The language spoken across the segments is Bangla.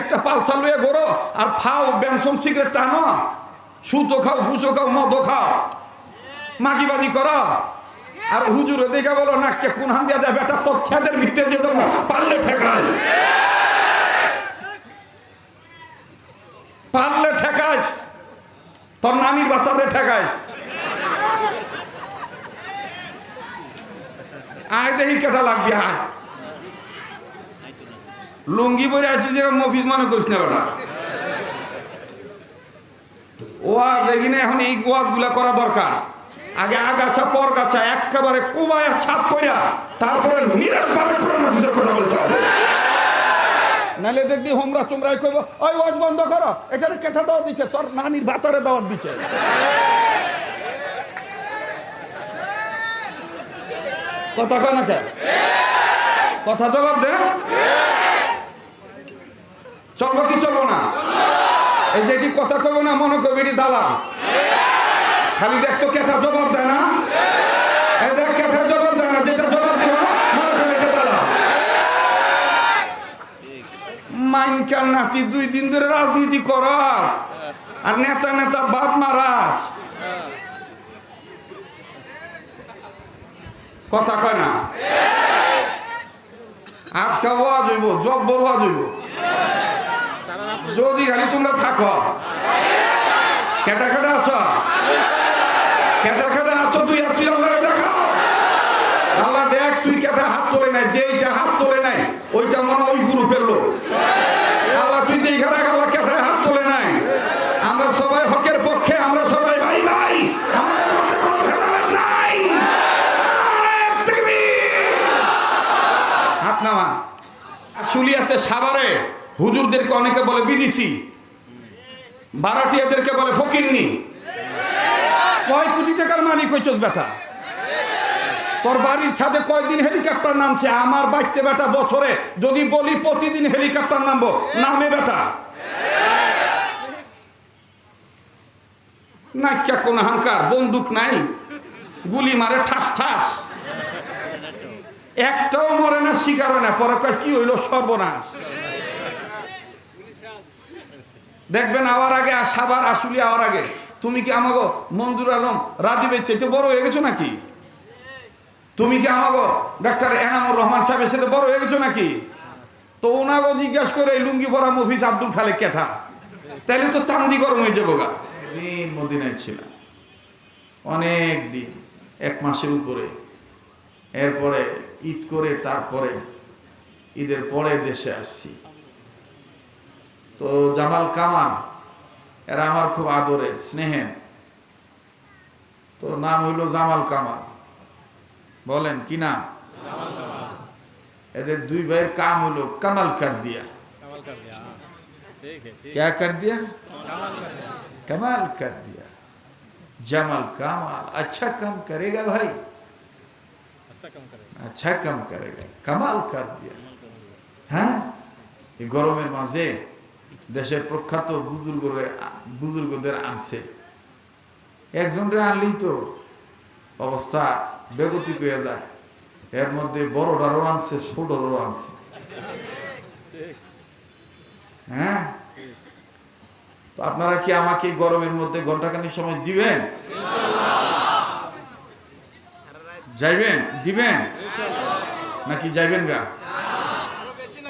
একটা পালসার লয়ে গড়ো আর ফাও, বেনসন, সিগারেট টানো। সুতো খাও, গুচো খাও, মদও খাও। মাগিবাজি করো। আর হুজুরে দেখে বলো না কে কোন হান দিয়া যায়? বেটা, তোর খেদের ভিতরে দিয়ে দেবো। পারলে ঠেকাস পারলে ঠেকাস তোর নানির বাতারে ঠেকাস আয় দেখি কেটা লাগবি, আয়। লুঙ্গি পরে আছি যে মফিজ মনে করিস না বেটা। ওয়াজ এখানে এখন এই ওয়াজগুলা করা দরকার। আগে আগাছা পর গাছা একেবারে কুবায় ছাপ কইরা তারপরে হাদিসের কথা বলতে নাহলে দেখবি হোমরা চুমরাই কইব, ওই ওয়াজ বন্ধ করো, এখানে কেঠা দাওয়াত দিচ্ছে তোর নানির ভাতারে দাওয়াত দিচ্ছে কথা কয় না কথা জবাব দে। চলবো কি চলবো না? এই যে কি কথা কইব না, মনে এটি দালাল। খালি দেখতো কেটা জবাব দেয় না? এই দেখ কেটা জবাব দেয় না, যেটা জবাব দিব মনে করবি এটা দালাল। মাইনকার নাতি দুই দিন ধরে রাজনীতি করাস, আর নেতা নেতা বাপ মারাস। কথা কয় না? আজকে ওয়াজ হইব, জব্বর ওয়াজ হইব। যদি খালি তোমরা থাকো। কেটা কেটা আছো? কেটা কেটা আছো তুই তুই আল্লাহ দেখাও আল্লাহ দেখ, তুই কেটা হাত তোলে নাই, যেইটা হাত তোলে নাই, ওইটা মনে ওই গ্রুপের লোক। আল্লাহ, তুই দেখে রাখ, আল্লাহ কেটা হাত তোলে নাই। আমরা সবাই হকের পক্ষে, আমরা সবাই ভাই ভাই। আমাদের মধ্যে কোনো ভেদাভেদ নাই। হাত নামা। শুলিয়াতে সাভারে হুজুরদেরকে অনেকে বলে বিদেশি। বারাটিয়াদেরকে বলে ফকিরনি কয় কোটি টাকার মালিক হইছস বেটা? তোর বাড়ির ছাদে কয়দিন হেলিকপ্টার নামছে? আমার বাড়িতে বেটা বছরে যদি বলি প্রতিদিন হেলিকপ্টার নামবো, নামে বেটা। না কে কোন হাঙ্কার বন্দুক নাই। গুলি মারে ঠাস ঠাস। একটাও মরে না শিকার না। পরে কয়, কি হইল সর্বনাশ? দেখবেন আওয়ার আগে সাবার আসুলি আওয়ার আগে। তুমি কি আমাগো মঞ্জুর আলম রাজীবের চাইতে বড় হয়ে গেছো নাকি? তুমি কি আমাগো ডাক্তার এনামুর রহমান সাহেবের সাথে বড় হয়ে গেছো নাকি? তো ওনাগো জিজ্ঞাসা করে এই লুঙ্গি পরা মফিস আব্দুল খালেক কেঠা। তাহলে তো চান্দি গরম হয়ে যাব গা দিন মদিনায় ছিলাম। অনেক দিন, এক মাসের উপরে। এরপরে ঈদ করে তারপরে, ঈদের পরে দেশে আসছি। তো জামাল কামাল এরা আমার খুব আদরের স্নেহের তো নাম হইল জামাল কামাল বলেন কি নাম এদের দুই ভাইয়ের কাম হইল কামাল কার দিয়া कमाल कर दिया हाँ। ठीक है ठीक क्या कर दिया कमाल कर दिया कमाल कर दिया जमाल कमाल अच्छा काम करेगा भाई अच्छा कम करेगा अच्छा काम करेगा कमाल कर दिया হ্যাঁ এই গরমের মাঝে দেশের প্রখ্যাত বুজুর্গরে, বুজুর্গদের আনছে। একজনরে আনলেই তো অবস্থা বেগতিক হয়ে যায়। এর মধ্যে বড়টারও আনছে ছোটরও আনছে। হ্যাঁ? তো আপনারা কি আমাকে গরমের মধ্যে ঘন্টাখানি সময় দিবেন? যাইবেন? দিবেন? নাকি যাইবেন গা?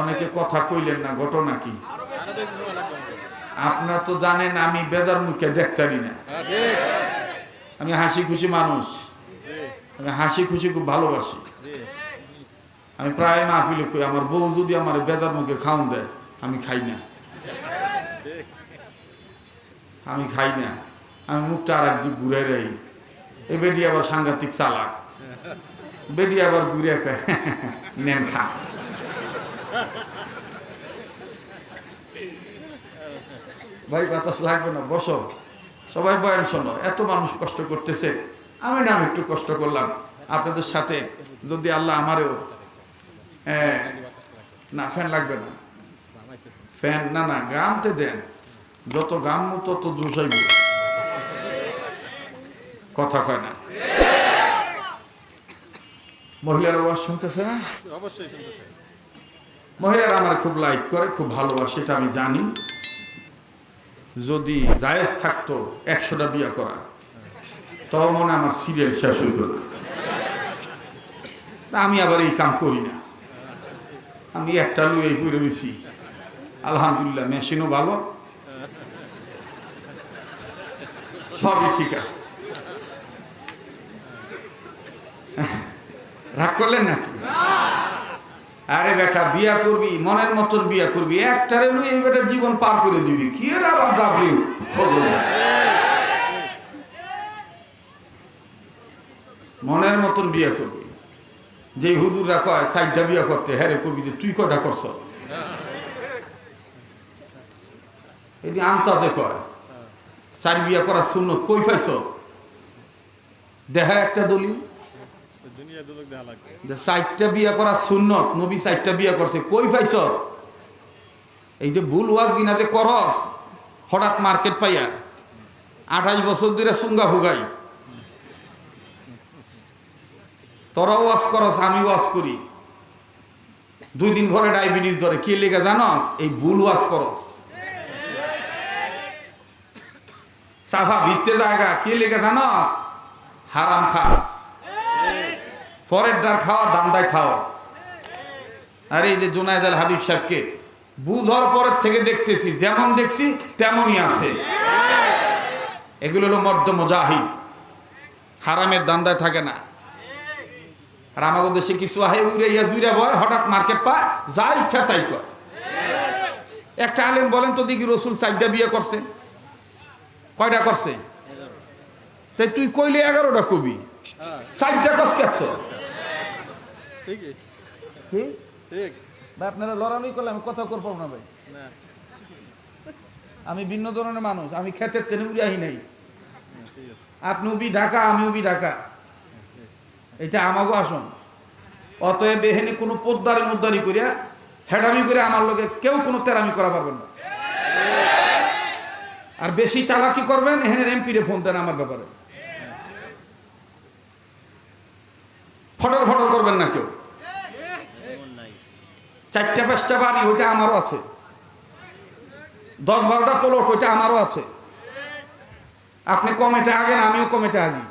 অনেকে কথা কইলেন না, ঘটনা কি? আপনার তো জানেন আমি বেজার মুখে দেখতারি না। হ্যাঁ আমি হাসি খুশি মানুষ। আমি হাসি খুশি খুব ভালোবাসি। আমি প্রায় মাহফিলে কই আমার বউ যদি আমার বেজার মুখে খাওন দেয়, আমি খাই না। আমি খাই না। আমি মুখটা আর একদিক ঘুরে রাই এ বেডি আবার সাংঘাতিক চালাক। বেডি আবার ঘুরে কয় নেন খা। ভাই বাতাস লাগবে না বসো। সবাই বয়ান শোনো এত মানুষ কষ্ট করতেছে। আমি না আমি একটু কষ্ট করলাম। আপনাদের সাথে যদি আল্লাহ আমারও হ্যাঁ, না ফ্যান লাগবে না। ফ্যান না না গামতে দেন। যত গাম তত দোষাইব কথা কয় না। মহিলার আওয়াজ শুনতেছে না? অবশ্যই শুনতেছে। মহিলারা আমার খুব লাইক করে খুব ভালোবাসে এটা আমি জানি। যদি জায়েজ থাকতো, একশোটা বিয়ে করা। তখন মনে আমার সিরিয়াল শেষ হইত না। আমি আবার এই কাম করি না। আমি একটা লুয়ে করে রয়েছি। আলহামদুলিল্লাহ, মেশিনও ভালো। সবই ঠিক আছে। রাগ করলেন নাকি? আরে বেটা, বিয়া করবি, মনের মতন বিয়া করবি, একটারে এই বেটা জীবন পার করে দিবি। কি এর আবার ডাবলিং মনের মতন বিয়া করবি। যে হুজুররা কয়, সাইডটা বিয়া করতে। হ্যাঁ রে কবি, যে তুই কটা করছ? এটি আন্তাজে কয় চার বিয়া করার শূন্য কই পাইছ? দেখা একটা দলিল দুনিয়া দুলোক দেখা লাগবে যে চারটা বিয়া করা সুন্নত, নবী চারটা বিয়া করছে, কই পাইছ? এই যে ভুল ওয়াজ কিনা যে করস, হঠাৎ মার্কেট পাইয়া আঠাইশ বছর ধরে সুঙ্গা ভুগাই তোরা ওয়াজ করস আমি ওয়াজ করি। দুই দিন পরে ডায়াবেটিস ধরে। কে লেগে জানস? এই ভুল ওয়াজ করস। সাফা ভিত্তে জায়গা। কে লেগে জানস? হারাম খাস। পরের ডার খাওয়া, দান্দায় খাওয়া আরে এই যে জোনায়দ আল হাবিব সাহেবকে বুধর পরের থেকে দেখতেছি, যেমন দেখছি, তেমনই আছে। এগুলো হলো মর্দ মুজাহিদ। হারামের দান্দায় থাকে না। আর আমাদের দেশে কিছু আহে, উড়ে ইয়া জুড়ে বয়, হঠাৎ মার্কেট পায় যা ইচ্ছা তাই কর। একটা আলেম বলেন তো, দেখি রসুল চারটা বিয়ে করছে। কয়টা করছে? তাই তুই কইলে এগারোটা কবি। চারটা কস কেত কি? ঠিক। ভাই আপনারা লড়ানি করলে আমি কথা করব না ভাই। আমি ভিন্ন ধরনের মানুষ আমি ক্ষেতের ট্রেনে উড়ে আহি নাই। ঠিক আছে। আপনি উবি ঢাকা আমি উবি ঢাকা। এটা আমাগো আসন। অতএব এখানে কোনো পোদ্দারি মুদ্দারি করিয়া হেডামি করে আমার লোকে কেউ কোনো তেরামি করা পারবেন না। আর বেশি চালাকি করবেন এখানে এমপিরে ফোন দেন আমার ব্যাপারে। ফটর ফটর করবেন না কেউ। চারটা পাঁচটা বাড়ি, ওইটা আমারও আছে। দশ বারোটা প্লট ওইটা আমারও আছে। আপনি কমেটে আগেন, আমিও কমেটে আগি।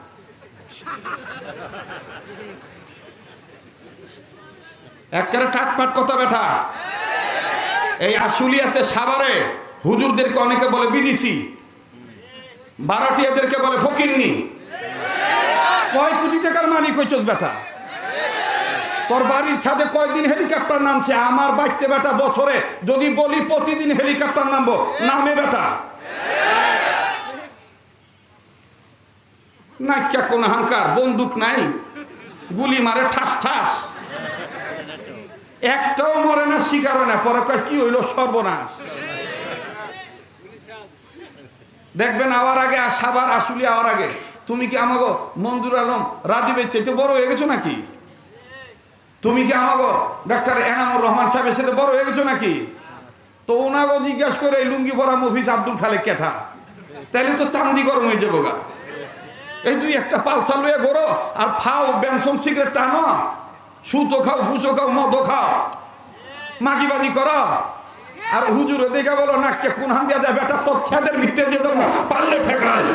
একেবারে টাটপাট কথা বেঠা এই আশুলিয়াতে সাভারে হুজুরদেরকে অনেকে বলে বিদিসি বারাটিয়াদেরকে বলে ফকিরনি কয় কোটি টাকার মালিক হইছস বেটা? তোর বাড়ির ছাদে কয়দিন হেলিকপ্টার নামছে? আমার বাড়তে বেটা বছরে যদি বলি প্রতিদিন হেলিকপ্টার নামবো। নামে বেটা। নাক্যা কোন হাঙ্কার বন্দুক নাই। গুলি মারে ঠাস ঠাস। একটাও মরে না শিকার না। পরে কি হইল সর্বনাশ? দেখবেন আওয়ার আগে সাবার আসুলি আওয়ার আগে। তুমি কি আমাগো মঞ্জুর আলম রাজীবের চাইতে বড় হয়ে গেছো নাকি? তুমি কি আমাগো ডাক্তার এনামুর রহমান সাহেবের সাথে বড় হয়ে গেছো নাকি? তো ওনাগো জিজ্ঞাসা করে লুঙ্গি পরা মফিস আব্দুল খালেক কেঠা। তাহলে তো চান্দি গরম হয়ে যাব গা। এই তুই একটা পালসা লুয়ে গড়ো আর ফাও, বেনসন, সিগারেট টানো। সুতো খাও গুছো খাও মদও খাও। মাগিবাদি করো। আর হুজুরে দেখে বলো না কে কোন হান দিয়া যায় বেটা, তোর ছেদের ভিত্তে দিয়ে দেবো, পারলে ঠেকাস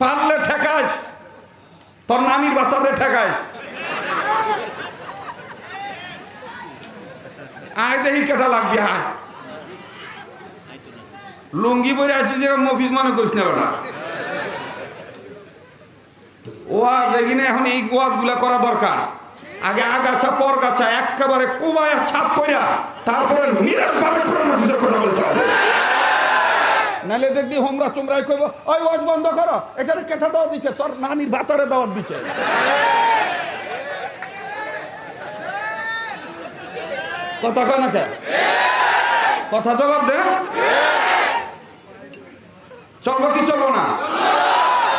পারলে ঠেকাস তোর নানির বাতারে ঠেকাস আয় দেখি কেটা লাগবে, আয়। লুঙ্গি পরে আছি যে মফিজ মনে করিস না বেটা। ওয়াজ এখানে এখন এই ওয়াজগুলা করা দরকার। আগে আগাছা পর গাছা একেবারে কোবায়, ছাপ কইরা তারপরে নিরাট ভাবে কোরআন হাদিসের কথা বলতে হবে। নালে দেখবি হোমরা চুমরাই কইব, ওই ওয়াজ বন্ধ করো, এটারে কেঠা দাওয়াত দিচ্ছে তোর নানির বাতারে দাওয়াত দিচ্ছে কথা কয় কথা জবাব দে। চলবো কি চলবো না?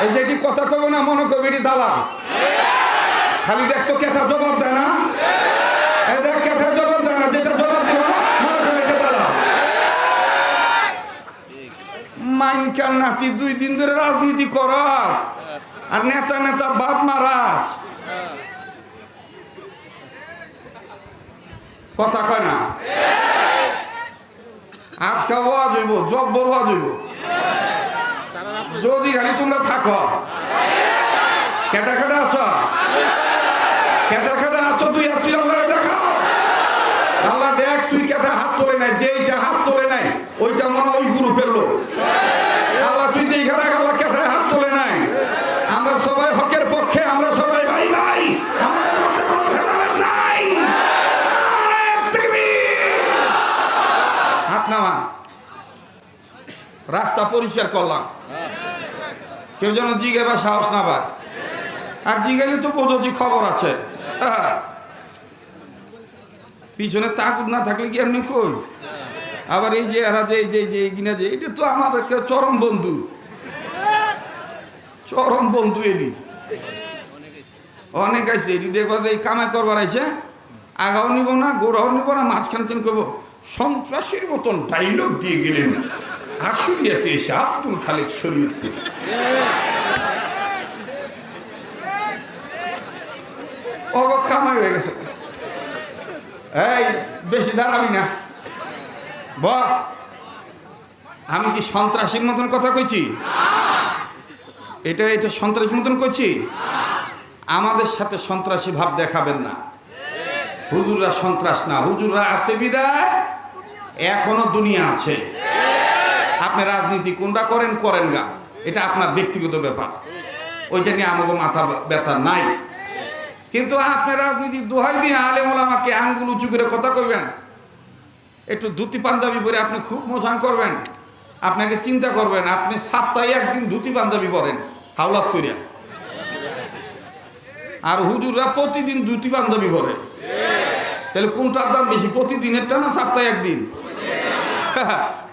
এই যে কথা কইব না, মনে করবি এটি দালাল। খালি দেখ তো কেটা জবাব দেয় না। এই দেখ কেটা জবাব দেয় না যেটা জবাব দিব মনে করবি এটা দালাল মাইনকাল নাতি দুই দিন ধরে রাজনীতি করস। আর নেতা নেতা বাপ মারাস। কথা কয় না? আজকে ওয়াজ হইব, জব্বর ওয়াজ হইব। যদি খালি তোমরা থাকো। কেটা কেটা আছো? কেটা কেটা আছো তুই আর তুই আল্লাহ দেখাও। আল্লাহ দেখ, তুই কেটা হাত তোলে নাই, যেইটা হাত তোলে নাই, ওইটা মনে হয় ওই গ্রুপের লোক। রাখ আল্লাহ কেটা হাত তোলে নাই আমরা সবাই হকের পক্ষে আমরা সবাই ভাই ভাই রাস্তা পরিষ্কার করলাম কেউ যেন জিগে বা সাহস না পায় আর জিগেলে তো যে খবর আছে হ্যাঁ। পিছনে তাকুদ না থাকলে কি এমনি কই আবার এই যে এরা যে এই যে এই যে এটা তো আমার চরম বন্ধু চরম বন্ধু এটি অনেক আছে এটি দেখবা যে কামাই করবার আছে আগাও নিব না, গোড়াও নিব না, মাঝখান তিন করব। সন্ত্রাসীর মতন ডাইলগ দিয়ে গেলেন আশুলিয়াতে এসে আব্দুল খালেক শরীর কামাই হয়ে গেছে। এই, বেশি দাঁড়াবি না। বল, আমি কি সন্ত্রাসীর মতন কথা কইছি? এটা এটা সন্ত্রাসীর মতন করছি? আমাদের সাথে সন্ত্রাসী ভাব দেখাবেন না। হুজুররা সন্ত্রাস না। হুজুররা আছে বিদায়, এখনও দুনিয়া আছে। আপনি রাজনীতি কোনটা করেন করেন গা। এটা আপনার ব্যক্তিগত ব্যাপার। ওইটা নিয়ে আমাকে মাথা ব্যথা নাই। কিন্তু আপনি রাজনীতি দোহাই দিয়ে আলেম আমাকে আঙ্গুল উঁচু করে কথা কইবেন। একটু ধুতি পাঞ্জাবি পরে আপনি খুব মোশান করবেন। আপনাকে চিন্তা করবেন, আপনি সাপ্তাহে একদিন ধুতি পাঞ্জাবি পরেন। হাওলাত করিয়া। আর হুজুররা প্রতিদিন দুটি বান্ধবী পরে। তাহলে কোনটার দাম বেশি প্রতিদিনেরটা না সপ্তাহে একদিন?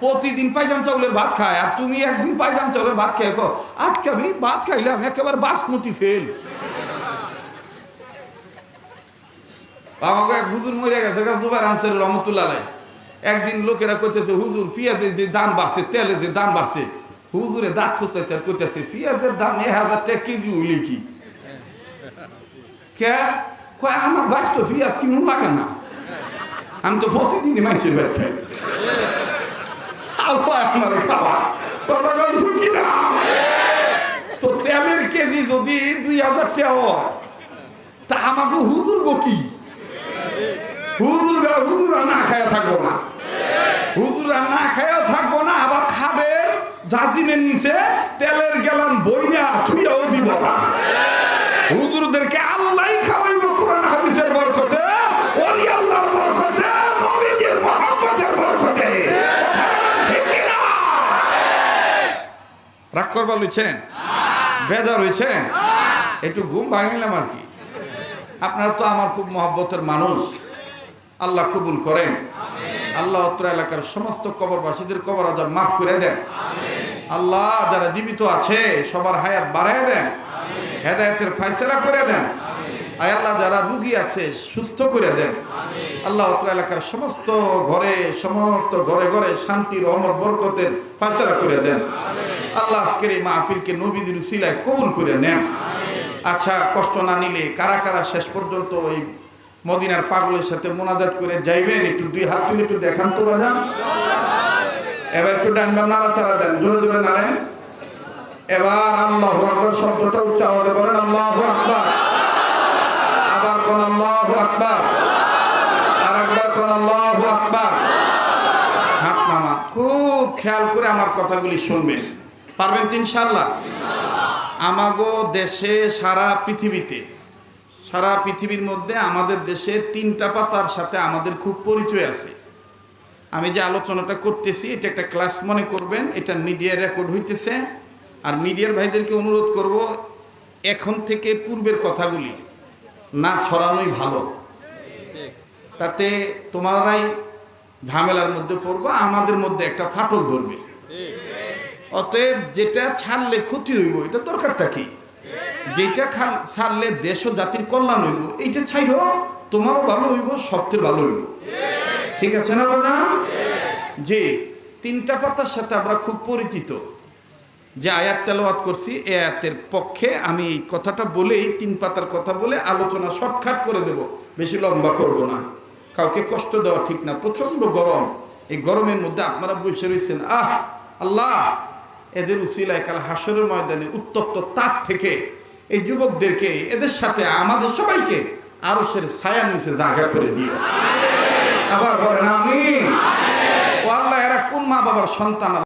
প্রতিদিন পাইজাম চাউলের ভাত খায়, আর তুমি একদিন পাইজাম চাউলের ভাত খেয়ে কো আজকে আমি ভাত খাইলাম, একেবারে বাসমতি ফেল। আমাকে এক হুজুর মরে গেছে জুবাইর আনসারি রহমতুল্লাহ একদিন লোকেরা কইতেছে, হুজুর, পেঁয়াজের যে দাম বাড়ছে, তেলের যে দাম বাড়ছে হুজুরে দাঁত খুঁজতেছে আর কইতেছে পেঁয়াজের দাম এক হাজার টাকা কেজি হইলে কি? কে? কয় আমার ভাই তো পেঁয়াজ কিনুন লাগে না? আমি তো প্রতিদিনই মানুষের ভাত খাই। আল্লাহ আমার খাওয়া কন ঢুকি না? তো তেলের কেজি যদি দুই হাজার টাকা হয়, তা আমাকে হুজুর গো কি? হুজুররা হুজুরা না খায়া থাকব না। হুজুরা না খায়াও থাকব না আবার খাবের জাজিমের নিচে তেলের গেলান বইনা থুইয়াও দিব না। হুজুরদেরকে আল্লাহ খাওয়াইব কোরআন হাদিসের বরকতে ওলি আল্লাহর বরকতে, নবীজির মহব্বতের বরকতে? রাগ করবার লইছেন? বেজার হয়েছেন একটু ঘুম ভাঙিলাম আর কি। আপনারা তো আমার খুব মহব্বতের মানুষ। আল্লাহ কবুল করেন। আল্লাহ অত্র এলাকার সমস্ত কবরবাসীদের কবর আজাব মাফ করে দেন। আল্লাহ যারা জীবিত আছে, সবার হায়াত বাড়ায় দেন, হেদায়তের ফাইসলা করে দেন। আয় আল্লাহ, যারা রুগী আছে, সুস্থ করে দেন। আল্লাহ এলাকার সমস্ত ঘরে সমস্ত ঘরে ঘরে শান্তি, রহমত, বরকতের ফাইসলা করে দেন। আল্লাহ আজকের এই মাহফিলকে নবীদের সিলায় কবুল করে নেন। আচ্ছা কষ্ট না নিলে কারা কারা শেষ পর্যন্ত ওই মদিনার পাগলের সাথে মোনাজাত করে যাইবেন? একটু দুই হাত তুলে একটু দেখান তো বাজান। এবার একটু ডান বাম নাড়াচাড়া দেন, জোরে জোরে নাড়েন। এবার আল্লাহ আকবর শব্দটা উচ্চ আওয়াজে বলেন, আল্লাহ আকবার। আবার কোন আল্লাহ আকবার আর একবার কোন আল্লাহ আকবার হাত নামা। খুব খেয়াল করে আমার কথাগুলি শুনবেন। পারবেন ইনশাল্লাহ আমাগো দেশে সারা পৃথিবীতে, সারা পৃথিবীর মধ্যে আমাদের দেশে তিনটা পাতার সাথে আমাদের খুব পরিচয় আছে। আমি যে আলোচনাটা করতেছি, এটা একটা ক্লাস মনে করবেন, এটা মিডিয়া রেকর্ড হইতেছে। আর মিডিয়ার ভাইদেরকে অনুরোধ করব, এখন থেকে পূর্বের কথাগুলি না ছড়ানোই ভালো। তাতে তোমারাই ঝামেলার মধ্যে পড়ব, আমাদের মধ্যে একটা ফাটল ধরবে। অতএব যেটা ছাড়লে ক্ষতি হইব, এটা দরকারটা কি? যেটা খাল, ছাড়লে দেশ ও জাতির কল্যাণ হইব, এইটা ছাইর তোমারও ভালো হইব, সবচেয়ে ভালো হইব। ঠিক আছে না বাবা যে তিনটা পাতার সাথে আমরা খুব পরিচিত। যে আয়াত তেলাওয়াত করছি, এ আয়াতের পক্ষে আমি এই কথাটা বলেই, তিন পাতার কথা বলে আলোচনা শর্টকাট করে দেব। বেশি লম্বা করব না। কাউকে কষ্ট দেওয়া ঠিক না প্রচণ্ড গরম। এই গরমের মধ্যে আপনারা বসে রয়েছেন আহ, আল্লাহ! এদের উসিলায় কাল হাসরের ময়দানে উত্তপ্ত তাপ থেকে এই যুবকদেরকে, এদের সাথে আমাদের সবাইকে আরও সে ছায়া নিচে জায়গা করে দিও। আবার বলেন আমি আল্লাহ এরা কোন মা বাবার সন্তান?